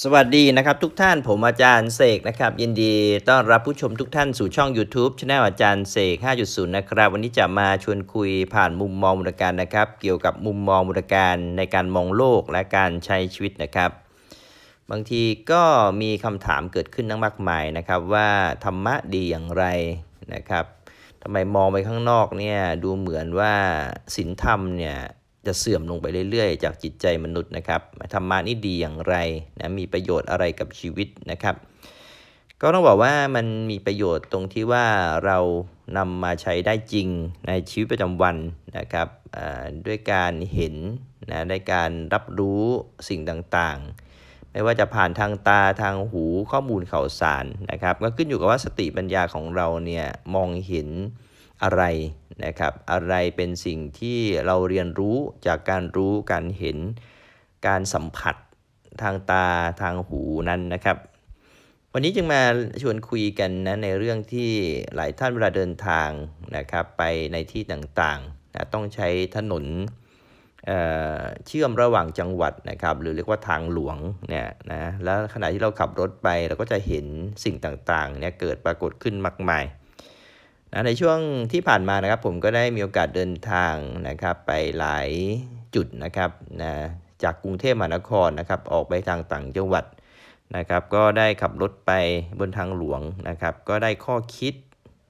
สวัสดีนะครับทุกท่านผมอาจารย์เสกนะครับ ยินดีต้อนรับผู้ชมทุกท่านสู่ช่อง YouTube channel อาจารย์เสก 5.0 นะครับ วันนี้จะมาชวนคุยผ่านมุมมองมูลการนะครับ เกี่ยวกับมุมมองมูลการในการมองโลกและการใช้ชีวิตนะครับ บางทีก็มีคำถามเกิดขึ้นทั้งมากมายนะครับ ว่าธรรมะดีอย่างไรนะครับทำไมมองไปข้างนอกเนี่ยดูเหมือนว่าศีลธรรมเนี่ย จะเสื่อมลงไปเรื่อยๆ จากจิตใจมนุษย์นะครับธรรมะนี่ดีอย่างไรนะมีประโยชน์อะไรกับชีวิตนะครับ ก็ต้องบอกว่ามันมีประโยชน์ตรงที่ว่าเรานำมาใช้ได้จริงในชีวิตประจำวันนะครับด้วยการเห็นนะได้การรับรู้สิ่งต่างๆ ไม่ว่าจะผ่านทางตาทางหูข้อมูลข่าวสารนะครับ ก็ขึ้นอยู่กับว่าสติปัญญาของเราเนี่ยมองเห็นอะไร นะครับอะไรเป็นสิ่งที่เราเรียนรู้จากการรู้การเห็นการสัมผัสทางตาทางหูนั้นนะครับ วันนี้จึงมาชวนคุยกันนะในเรื่องที่หลายท่านเวลาเดินทางนะครับไปในที่ต่างๆนะต้องใช้ถนนเเชื่อมระหว่างจังหวัดนะครับหรือเรียกว่าทางหลวงเนี่ยนะแล้วขณะที่เราขับรถไปเราก็จะเห็นสิ่งต่างๆเนี่ยเกิดปรากฏขึ้นมากมาย นะในช่วงที่ผ่านมานะครับ ผมก็ได้มีโอกาสเดินทางนะครับ ไปหลายจุดนะครับนะจากกรุงเทพมหานครนะครับ ออกไปทางต่างจังหวัดนะครับ ก็ได้ขับรถไปบนทางหลวงนะครับ ก็ได้ข้อคิด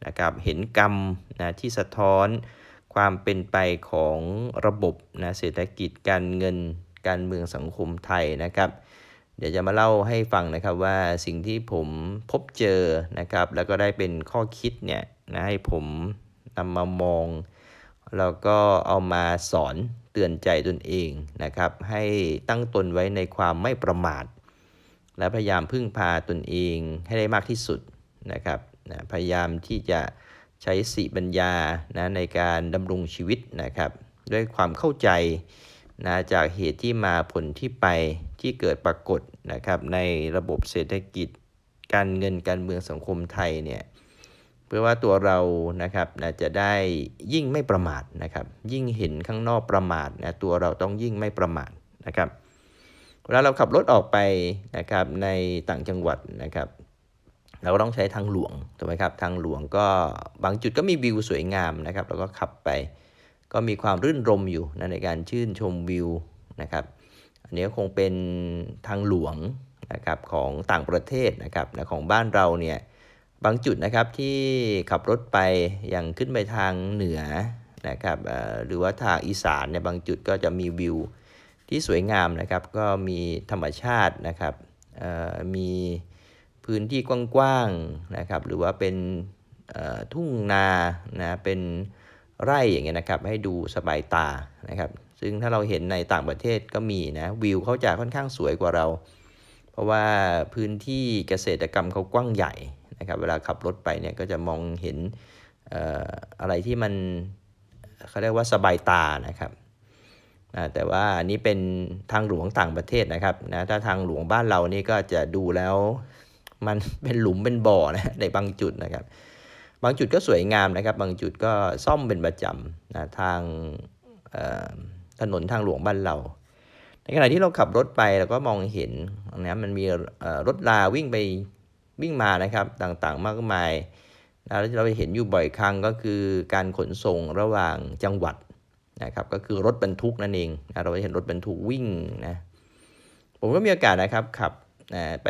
นะครับ เห็นกรรมนะที่สะท้อนความเป็นไปของระบบนะเศรษฐกิจการเงินการเมืองสังคมไทยนะครับ เดี๋ยวจะมาเล่าให้ฟังนะครับว่าสิ่งที่ผมพบเจอนะครับ แล้วก็ได้เป็นข้อคิดเนี่ยนะให้ผมนำมามอง แล้วก็เอามาสอนเตือนใจตนเองนะครับ ให้ตั้งตนไว้ในความไม่ประมาท และพยายามพึ่งพาตนเองให้ได้มากที่สุดนะครับนะพยายามที่จะใช้สติปัญญานะในการดำรงชีวิตนะครับ ด้วยความเข้าใจนะจากเหตุที่มาผลที่ไป ที่เกิดปรากฏนะครับในระบบเศรษฐกิจการเงินการเมืองสังคมไทยเนี่ยเพื่อว่าตัวเรานะครับนะจะได้ยิ่งไม่ประมาทนะครับ ยิ่งเห็นข้างนอกประมาทนะตัวเราต้องยิ่งไม่ประมาทนะครับเวลาเราขับรถออกไปนะครับในต่างจังหวัดนะครับ เราก็ต้องใช้ทางหลวงถูกไหมครับทางหลวงก็บางจุดก็มีวิวสวยงามนะครับเราก็ขับไป ก็มีความรื่นรมอยู่นะในการชื่นชมวิวนะครับ อันนี้คงเป็นทางหลวงนะครับของต่างประเทศนะครับนะของบ้านเราเนี่ยบางจุดนะครับที่ขับรถไปอย่างขึ้นไปทางเหนือนะครับหรือว่าทางอีสานเนี่ยบางจุดก็จะมีวิวที่สวยงามนะครับก็มีธรรมชาตินะครับมีพื้นที่กว้างๆนะครับหรือว่าเป็นทุ่งนานะเป็นไร่อย่างเงี้ยนะครับให้ดูสบายตานะครับ ซึ่งถ้าเราเห็นในต่างประเทศก็มีนะวิวเขาจะค่อนข้างสวยกว่าเรา เพราะว่าพื้นที่เกษตรกรรมเขากว้างใหญ่นะครับ เวลาขับรถไปเนี่ยก็จะมองเห็นออะไรที่มันเขาเรียกว่าสบายตานะครับแต่ว่าอันนี้เป็นทางหลวงต่างประเทศนะครับนะถ้าทางหลวงบ้านเรานี่ก็จะดูแล้วมันเป็นหลุมเป็นบ่อนะในบางจุดนะครับ บางจุดก็สวยงามนะครับ บางจุดก็ซ่อมเป็นประจำนะทางเถนนทางหลวงบ้านเรา ในขณะที่เราขับรถไปเราก็มองเห็นนะมันมีรถราวิ่งไปวิ่งมานะครับต่างๆมากมายนะแล้วที่เราเห็นอยู่บ่อยครั้งก็คือการขนส่งระหว่างจังหวัดนะครับก็คือรถบรรทุกนั่นเองนะเราจะเห็นรถบรรทุกวิ่งนะผมก็มีโอกาสนะครับขับนะไป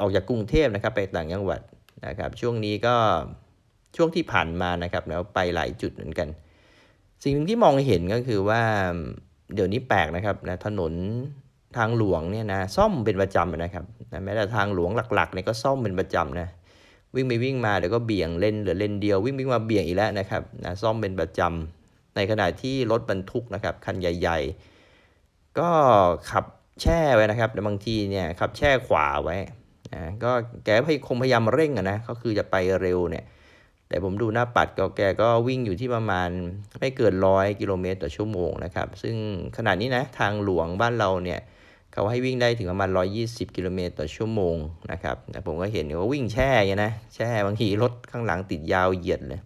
ออกจากกรุงเทพนะครับไปต่างจังหวัดนะครับช่วงนี้ก็ช่วงที่ผ่านมานะครับแล้วไปหลายจุดเหมือนกัน สิ่งหนึ่งที่มองเห็นก็คือว่าเดี๋ยวนี้แปลกนะครับนะถนนทางหลวงเนี่ยนะซ่อมเป็นประจำนะครับนะแม้แต่ทางหลวงหลักๆเนี่ยก็ซ่อมเป็นประจำนะวิ่งไปวิ่งมาเดี๋ยวก็เบี่ยงเลนเหลือเลนเดียววิ่งวิ่งมาเบี่ยงอีกแล้วนะครับนะซ่อมเป็นประจำในขณะที่รถบรรทุกนะครับคันใหญ่ ๆ ก็ขับแช่ไว้นะครับแต่บางทีเนี่ยขับแช่ขวาไว้นะก็แกพยคงพยายามเร่งอะนะก็คือจะไปเร็วเนี่ย แต่ผมดูหน้าปัดก็แกก็วิ่งอยู่ที่ประมาณไม่เกินร้อยกิโลเมตรต่อชั่วโมงนะครับ ซึ่งขนาดนี้นะทางหลวงบ้านเราเนี่ยเขาให้วิ่งได้ถึงประมาณ 120 กิโลเมตรต่อชั่วโมงนะครับแต่ผมก็เห็นว่าวิ่งแช่อย่างนะ แช่บางทีรถข้างหลังติดยาวเหยียดเลย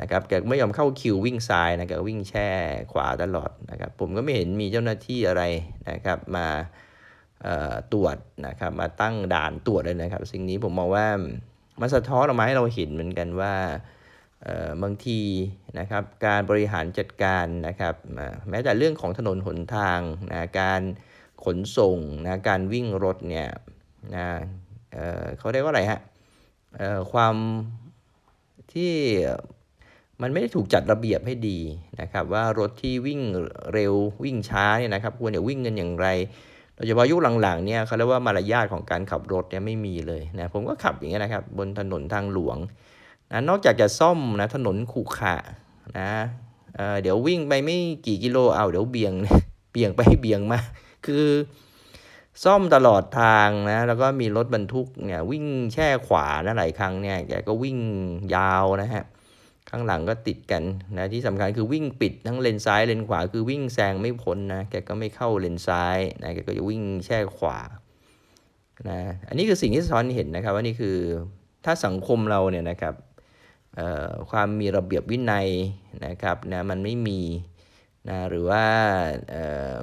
นะครับแกไม่ยอมเข้าคิววิ่งซ้ายนะแกวิ่งแช่ขวาตลอดนะครับ ผมก็ไม่เห็นมีเจ้าหน้าที่อะไรนะครับมาตรวจนะครับมาตั้งด่านตรวจเลยนะครับ สิ่งนี้ผมมองว่า มันสะท้อนออกมาให้เราเห็นเหมือนกันว่าเออบางทีนะครับการบริหารจัดการนะครับแม้แต่เรื่องของถนนหนทางนะการขนส่งนะการวิ่งรถเนี่ยนะเออเขาเรียกว่าอะไรฮะเออความที่มันไม่ได้ถูกจัดระเบียบให้ดีนะครับว่ารถที่วิ่งเร็ววิ่งช้าเนี่ยนะครับควรจะวิ่งกันอย่างไร ยเฉพาะยุคหลังๆเนี่ยเขาเรียกว่ามารยาทของการขับรถเนี่ยไม่มีเลยนะผมก็ขับอย่างเงี้ยนะครับ บนถนนทางหลวงนะนอกจากจะซ่อมนะถนนขรุขระนะเเดี๋ยววิ่งไปไม่กี่กิโลเอาเดี๋ยวเบี่ยงเบี่ยงไปเบี่ยงมาคือซ่อมตลอดทางนะ แล้วก็มีรถบรรทุกเนี่ยวิ่งแช่ขวานะหลายครั้งเนี่ยแกก็วิ่งยาวนะฮะ ข้างหลังก็ติดกันนะที่สำคัญคือวิ่งปิดทั้งเลนซ้ายเลนขวาคือวิ่งแซงไม่พ้นนะแกก็ไม่เข้าเลนซ้ายนะแกก็จะวิ่งแช่ขวานะอันนี้คือสิ่งที่สะท้อนเห็นนะครับว่านี่คือถ้าสังคมเราเนี่ยนะครับความมีระเบียบวินัยนะครับนะมันไม่มีนะหรือว่า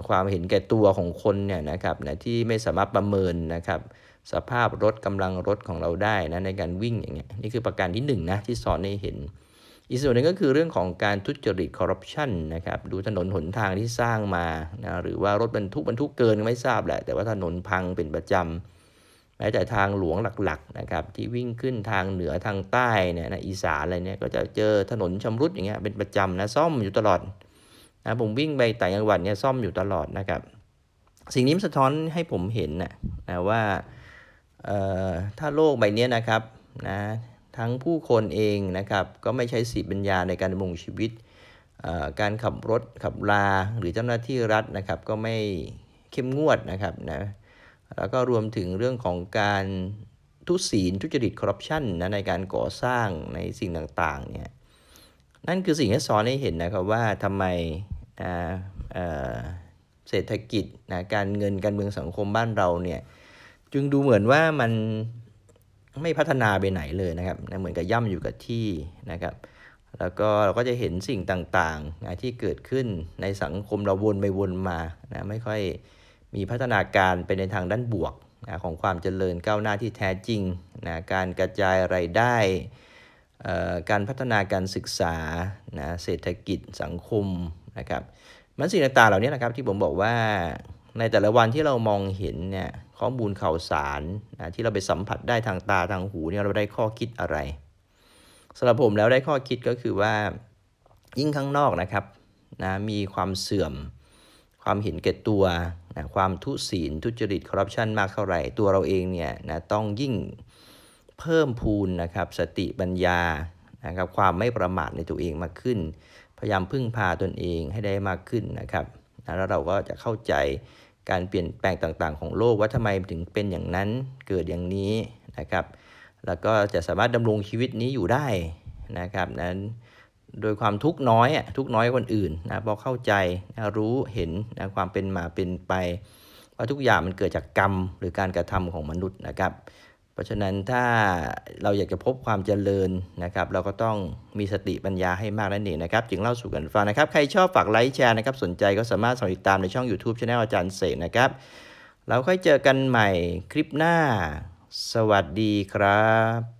ความเห็นแก่ตัวของคนเนี่ยนะครับนะที่ไม่สามารถประเมินนะครับสภาพรถกำลังรถของเราได้นะในการวิ่งอย่างเงี้ยนี่คือประการที่หนึ่งนะที่สอนให้เห็น อีกส่วนหนึ่งก็คือเรื่องของการทุจริตคอร์รัปชันนะครับดูถนนหนทางที่สร้างมานะหรือว่ารถบรรทุกบรรทุกเกินไม่ทราบแหละ แต่ว่าถนนพังเป็นประจำแม้แต่ทางหลวงหลักๆนะครับที่วิ่งขึ้นทางเหนือทางใต้เนี่ยนะอีสานอะไรเนี่ยก็จะเจอถนนชำรุดอย่างเงี้ยเป็นประจำนะซ่อมอยู่ตลอดนะผมวิ่งไปต่างจังหวัดเนี่ยซ่อมอยู่ตลอดนะครับ สิ่งนี้สะท้อนให้ผมเห็นนะนะว่าเอ่อถ้าโลกใบนี้นะครับนะ ทั้งผู้คนเองนะครับ ก็ไม่ใช้สติปัญญาในการดำรงชีวิต การขับรถขับลาหรือเจ้าหน้าที่รัฐนะครับ ก็ไม่เข้มงวดนะครับนะแล้วก็รวมถึงเรื่องของการทุศีลทุจริตคอร์รัปชันนะในการก่อสร้างในสิ่งต่างๆเนี่ยนั่นคือสิ่งที่สอนให้เห็นนะครับว่าทำไมอ่าเเศรษฐกิจนะการเงินการเมืองสังคมบ้านเราเนี่ยจึงดูเหมือนว่ามัน ไม่พัฒนาไปไหนเลยนะครับนะเหมือนกับย่ำอยู่กับที่นะครับ แล้วก็เราก็จะเห็นสิ่งต่างๆนะที่เกิดขึ้นในสังคมเราวนไปวนมานะไม่ค่อยมีพัฒนาการไปในทางด้านบวกนะของความเจริญก้าวหน้าที่แท้จริงนะการกระจายไรายได้การพัฒนาการศึกษานะเศรษฐกิจสังคมนะครับมันสิ่งต่างๆเหล่านี้นะครับที่ผมบอกว่าในแต่ละวันที่เรามองเห็นเนี่ย ข้อมูลข่าวสารนะที่เราไปสัมผัสได้ทางตาทางหูเนี่ยเราได้ข้อคิดอะไรสำหรับผมแล้วได้ข้อคิดก็คือว่ายิ่งข้างนอกนะครับนะมีความเสื่อม ความเห็นแก่ตัวนะความทุศีลทุจริตคอร์รัปชันมากเท่าไหร่ตัวเราเองเนี่ยนะต้องยิ่งเพิ่มพูนนะครับสติปัญญานะครับความไม่ประมาทในตัวเองมากขึ้น พยายามพึ่งพาตนเองให้ได้มากขึ้นนะครับนะแล้วเราก็จะเข้าใจ การเปลี่ยนแปลงต่างๆ ของโลกว่าทำไมถึงเป็นอย่างนั้นเกิดอย่างนี้นะครับ แล้วก็จะสามารถดำรงชีวิตนี้อยู่ได้นะครับนั้นโดยความทุกน้อยทุกน้อยกว่าคนอื่นนะพอเข้าใจนะรู้เห็นนะความเป็นมาเป็นไป ว่าทุกอย่างมันเกิดจากกรรมหรือการกระทำของมนุษย์นะครับ เพราะฉะนั้นถ้าเราอยากจะพบความเจริญนะครับ เราก็ต้องมีสติปัญญาให้มากนั่นเองนะครับ จึงเล่าสู่กันฟังนะครับ ใครชอบฝากไลค์แชร์นะครับ สนใจก็สามารถสมัครติดตามในช่อง YouTube c h anel อาจารย์เสกนะครับ เราค่อยเจอกันใหม่คลิปหน้า สวัสดีครับ